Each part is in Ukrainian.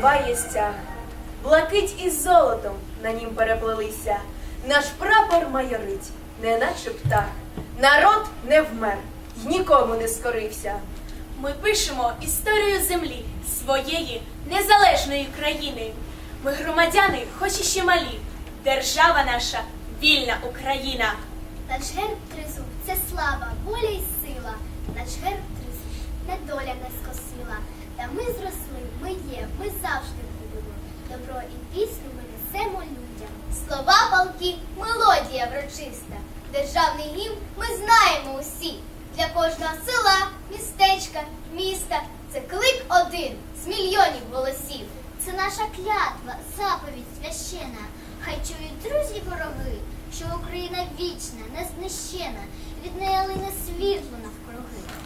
випливає стяг. Блакить із золотом на нім переплелися. Наш прапор майорить, неначе птах. Народ не вмер, й нікому не скорився. Ми пишемо історію землі своєї незалежної країни. Ми громадяни, хоч і ще малі. Держава наша вільна Україна. Наш герб тризуб це слава, воля і сила. Наш герб тризуб недоля не скосила. Та ми зросли, ми є, ми завжди будемо. Добро і пісню ми несемо людям. Слова палки, мелодія врочиста. Державний гімн ми знаємо усі. Для кожного села, містечка, міста це клик один з мільйонів голосів. Це наша клятва, заповідь священа. Хай чують друзі вороги, що Україна вічна, незнищена, від неї лине світло навкруги.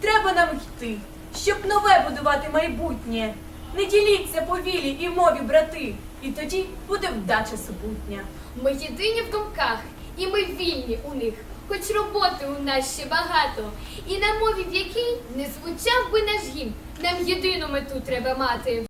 Треба нам йти, щоб нове будувати майбутнє. Не діліться по вілі і мові, брати, і тоді буде вдача супутня. Ми єдині в думках, і ми вільні у них. Хоч роботи у нас ще багато, і на мові, в якій не звучав би наш гімн, нам єдину мету треба мати.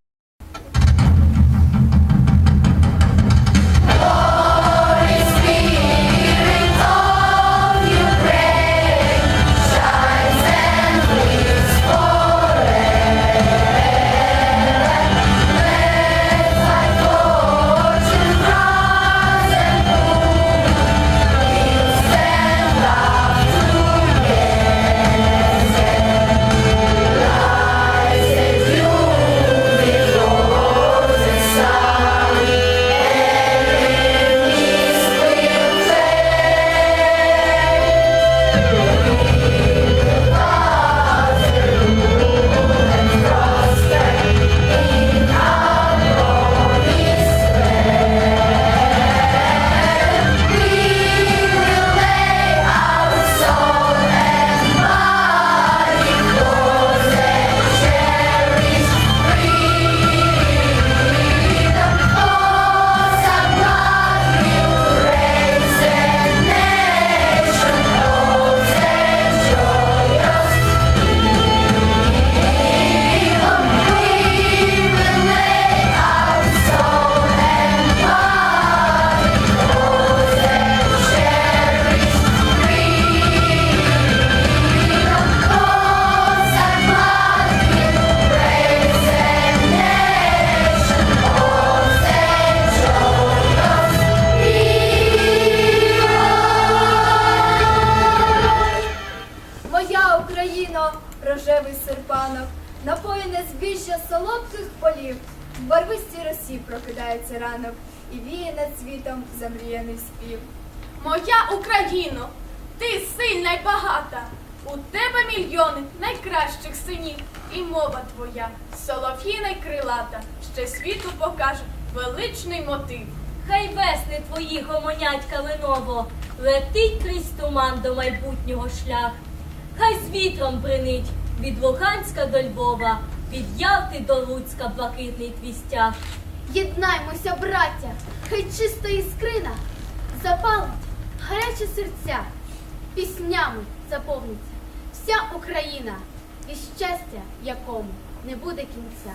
Солодких полів, в барвистій росі прокидається ранок і віє над світом замріяний спів. Моя Україно, ти сильна й багата, У тебе мільйони найкращих синів, і мова твоя, солов'їна й крилата, ще світу покаже величний мотив. Хай весни твої гомонять калиново, летить крізь туман до майбутнього шлях. Хай з вітром бринить від Луганська до Львова, від Ялти до Луцька блакитний твій стяг. Єднаймося, браття, хай чиста іскрина запалить гарячі серця, піснями заповниться вся Україна, і щастя якому не буде кінця.